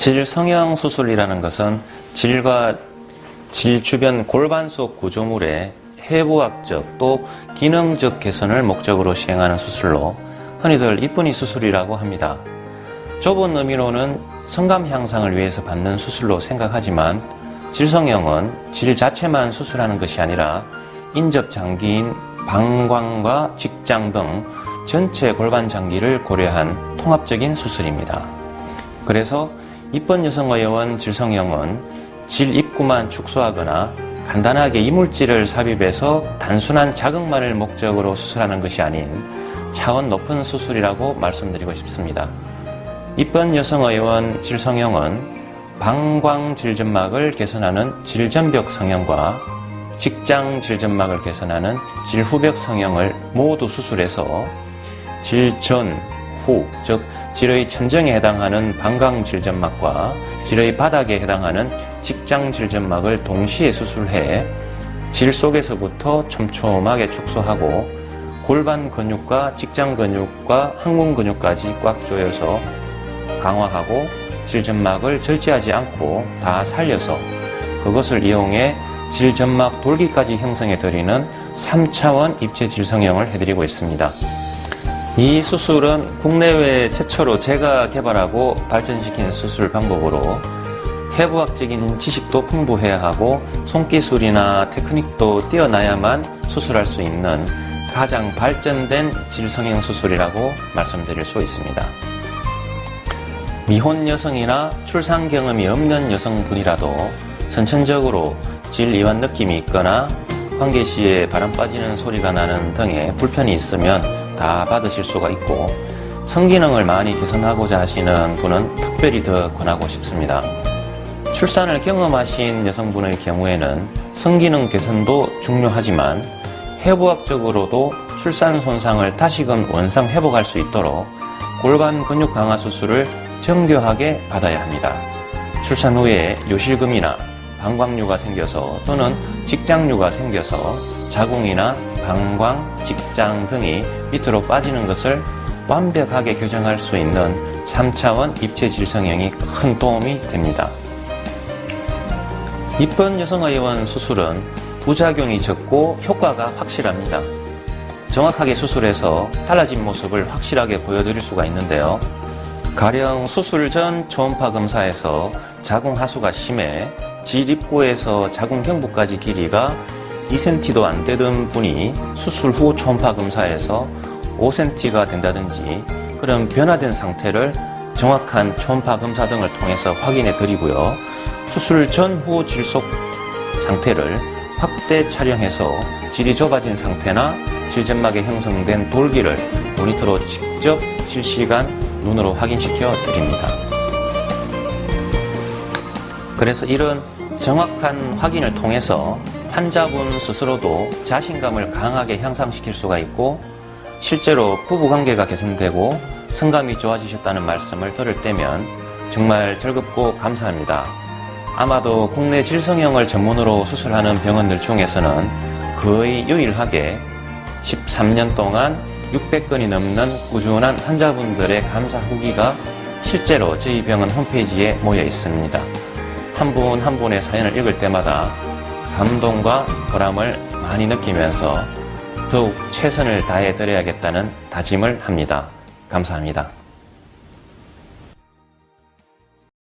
질 성형 수술이라는 것은 질과 질 주변 골반 속 구조물의 해부학적 또 기능적 개선을 목적으로 시행하는 수술로 흔히들 이쁜이 수술이라고 합니다. 좁은 의미로는 성감 향상을 위해서 받는 수술로 생각하지만 질성형은 질 자체만 수술하는 것이 아니라 인적 장기인 방광과 직장 등 전체 골반 장기를 고려한 통합적인 수술입니다. 그래서 이쁜 여성의원 질성형은 질 입구만 축소하거나 간단하게 이물질을 삽입해서 단순한 자극만을 목적으로 수술하는 것이 아닌 차원 높은 수술이라고 말씀드리고 싶습니다. 이쁜 여성의원 질성형은 방광 질점막을 개선하는 질전벽 성형과 직장 질점막을 개선하는 질후벽 성형을 모두 수술해서 질전, 후, 즉 질의 천정에 해당하는 방광 질점막과 질의 바닥에 해당하는 직장 질점막을 동시에 수술해 질 속에서부터 촘촘하게 축소하고 골반 근육과 직장 근육과 항문 근육까지 꽉 조여서 강화하고 질점막을 절제하지 않고 다 살려서 그것을 이용해 질점막 돌기까지 형성해 드리는 3차원 입체 질성형을 해드리고 있습니다. 이 수술은 국내외 최초로 제가 개발하고 발전시킨 수술 방법으로 해부학적인 지식도 풍부해야 하고 손기술이나 테크닉도 뛰어나야만 수술할 수 있는 가장 발전된 질성형 수술이라고 말씀드릴 수 있습니다. 미혼 여성이나 출산 경험이 없는 여성분이라도 선천적으로 질 이완 느낌이 있거나 관계 시에 바람 빠지는 소리가 나는 등의 불편이 있으면 다 받으실 수가 있고 성기능을 많이 개선하고자 하시는 분은 특별히 더 권하고 싶습니다. 출산을 경험하신 여성분의 경우에는 성기능 개선도 중요하지만 해부학적으로도 출산 손상을 다시금 원상 회복할 수 있도록 골반 근육 강화 수술을 정교하게 받아야 합니다. 출산 후에 요실금이나 방광류가 생겨서 또는 직장류가 생겨서 자궁이나 방광, 직장 등이 밑으로 빠지는 것을 완벽하게 교정할 수 있는 3차원 입체 질성형이 큰 도움이 됩니다. 이쁜 여성의원 수술은 부작용이 적고 효과가 확실합니다. 정확하게 수술해서 달라진 모습을 확실하게 보여드릴 수가 있는데요. 가령 수술 전 초음파 검사에서 자궁 하수가 심해 질 입구에서 자궁 경부까지 길이가 2cm도 안 되던 분이 수술 후 초음파 검사에서 5cm가 된다든지 그런 변화된 상태를 정확한 초음파 검사 등을 통해서 확인해 드리고요. 수술 전후 질속 상태를 확대 촬영해서 질이 좁아진 상태나 질점막에 형성된 돌기를 모니터로 직접 실시간 눈으로 확인시켜 드립니다. 그래서 이런 정확한 확인을 통해서 환자분 스스로도 자신감을 강하게 향상시킬 수가 있고 실제로 부부관계가 개선되고 성감이 좋아지셨다는 말씀을 들을 때면 정말 즐겁고 감사합니다. 아마도 국내 질성형을 전문으로 수술하는 병원들 중에서는 거의 유일하게 13년 동안 600건이 넘는 꾸준한 환자분들의 감사 후기가 실제로 저희 병원 홈페이지에 모여 있습니다. 한 분한 분의 사연을 읽을 때마다 감동과 보람을 많이 느끼면서 더욱 최선을 다해 드려야겠다는 다짐을 합니다. 감사합니다.